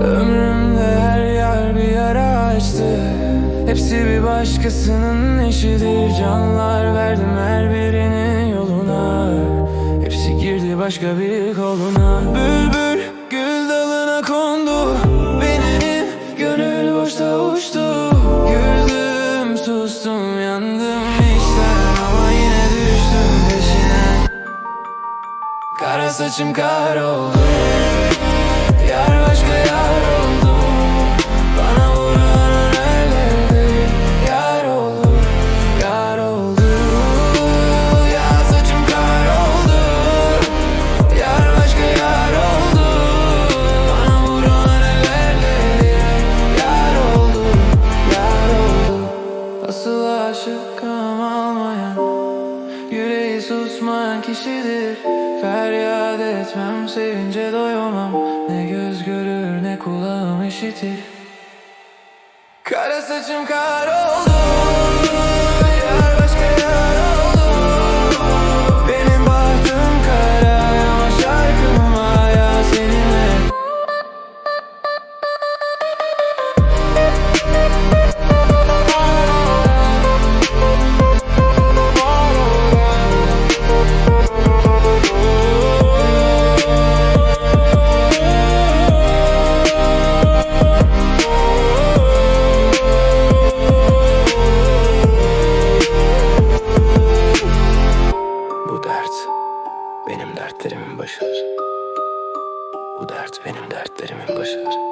Ömrümde her yer bir yara açtı. Hepsi bir başkasının işidir. Canlar verdim her birinin yoluna. Hepsi girdi başka bir koluna. Bülbül yandım içten Ama yine düştüm peşine. Kara saçım kar oldu susmayan kişidir Feryat etmem sevince doyamam. Ne göz görür ne kulağım işitir. Kara saçım kar dertlerimin başıdır. Bu dert benim dertlerimin başıdır.